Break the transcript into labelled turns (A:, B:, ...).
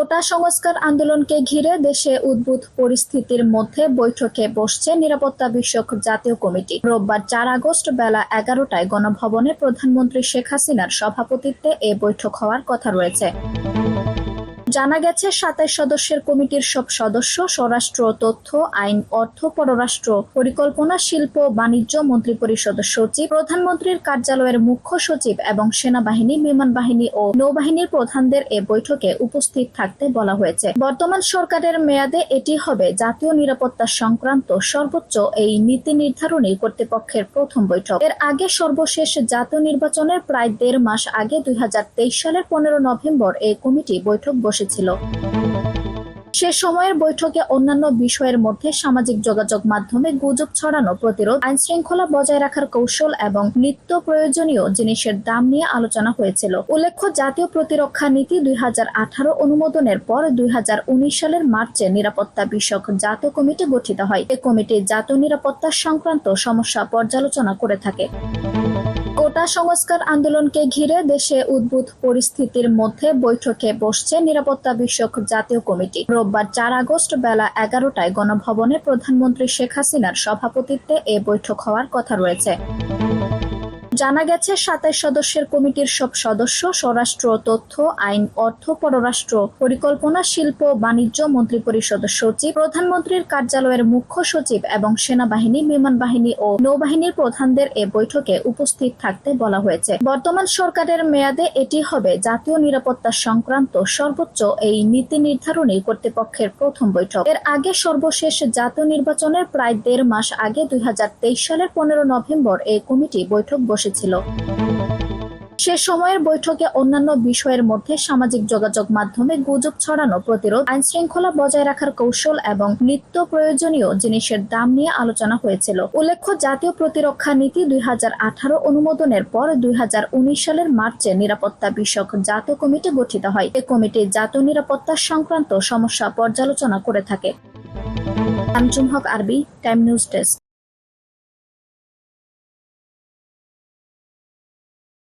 A: কোটা সংস্কার আন্দোলনকে ঘিরে দেশে উদ্ভূত পরিস্থিতির মধ্যে বৈঠকে বসছে নিরাপত্তা বিষয়ক জাতীয় কমিটি। রোববার চার আগস্ট বেলা এগারোটায় গণভবনে প্রধানমন্ত্রী শেখ হাসিনার সভাপতিত্বে এ বৈঠক হওয়ার কথা রয়েছে। জানা গেছে, সাতাইশ সদস্যের কমিটির সব সদস্য স্বরাষ্ট্র তথ্য, আইন, অর্থ, পররাষ্ট্র পরিকল্পনা, শিল্প, বাণিজ্য, মন্ত্রিপরিষদ সচিব, প্রধানমন্ত্রীর কার্যালয়ের মুখ্য সচিব এবং সেনাবাহিনী বিমান বাহিনী ও নৌবাহিনীর প্রধানদের এ বৈঠকে উপস্থিত থাকতে বলা হয়েছে। বর্তমান সরকারের মেয়াদে এটি হবে জাতীয় নিরাপত্তা সংক্রান্ত সর্বোচ্চ এই নীতি নির্ধারণী কর্তৃপক্ষের প্রথম বৈঠক। এর আগে সর্বশেষ জাতীয় নির্বাচনের প্রায় দেড় মাস আগে দুই হাজার তেইশ সালের পনেরো নভেম্বর এই কমিটি বৈঠক বসেছিল সে সময়ের বৈঠকে অন্যান্য বিষয়ের মধ্যে সামাজিক যোগাযোগ মাধ্যমে গুজব ছড়ানো প্রতিরোধ আইন শৃঙ্খলা বজায় রাখার কৌশল এবং নিত্য প্রয়োজনীয় জিনিসের দাম নিয়ে আলোচনা হয়েছিল। উল্লেখ্য, জাতীয় প্রতিরক্ষা নীতি দুই হাজার আঠারো অনুমোদনের পর দুই হাজার উনিশ সালের মার্চে নিরাপত্তা বিষয়ক জাতীয় কমিটি গঠিত হয়। এ কমিটি জাতীয় নিরাপত্তা সংক্রান্ত সমস্যা পর্যালোচনা করে থাকে। কোটা সংস্কার আন্দোলনকে ঘিরে দেশে উদ্ভূত পরিস্থিতির মধ্যে বৈঠকে বসছে নিরাপত্তা বিষয়ক জাতীয় কমিটি। রোববার চার আগস্ট বেলা এগারোটায় গণভবনে প্রধানমন্ত্রী শেখ হাসিনার সভাপতিত্বে এ বৈঠক হওয়ার কথা রয়েছে। জানা গেছে, সাতাইশ সদস্যের কমিটির সব সদস্য স্বরাষ্ট্র তথ্য, আইন, অর্থ, পররাষ্ট্র পরিকল্পনা, শিল্প, বাণিজ্য, মন্ত্রিপরিষদ সচিব, প্রধানমন্ত্রীর কার্যালয়ের মুখ্য সচিব এবং সেনাবাহিনী, বিমান বাহিনী ও নৌবাহিনীর প্রধানদের এ বৈঠকে উপস্থিত থাকতে বলা হয়েছে। বর্তমান সরকারের মেয়াদে এটি হবে জাতীয় নিরাপত্তা সংক্রান্ত সর্বোচ্চ এই নীতি নির্ধারণী কর্তৃপক্ষের প্রথম বৈঠক। এর আগে সর্বশেষ জাতীয় নির্বাচনের প্রায় দেড় মাস আগে দুই হাজার তেইশ সালের পনেরো নভেম্বর এই কমিটি বৈঠক বসেছিল। সে সময়ের বৈঠকে অন্যান্য বিষয়ের মধ্যে সামাজিক যোগাযোগ মাধ্যমে গুজব ছড়ানো প্রতিরোধ আইন শৃঙ্খলা বজায় রাখার কৌশল এবং নিত্য প্রয়োজনীয় জিনিসের দাম নিয়ে আলোচনা হয়েছিল। উল্লেখ্য, জাতীয় প্রতিরক্ষা নীতি দুই হাজার আঠারো অনুমোদনের পর দুই হাজার উনিশ সালের মার্চে নিরাপত্তা বিষয়ক জাতীয় কমিটি গঠিত হয়। এ কমিটি জাতীয় নিরাপত্তা সংক্রান্ত সমস্যা পর্যালোচনা করে থাকে। আরবি, টাইম নিউজ ডেস্ক।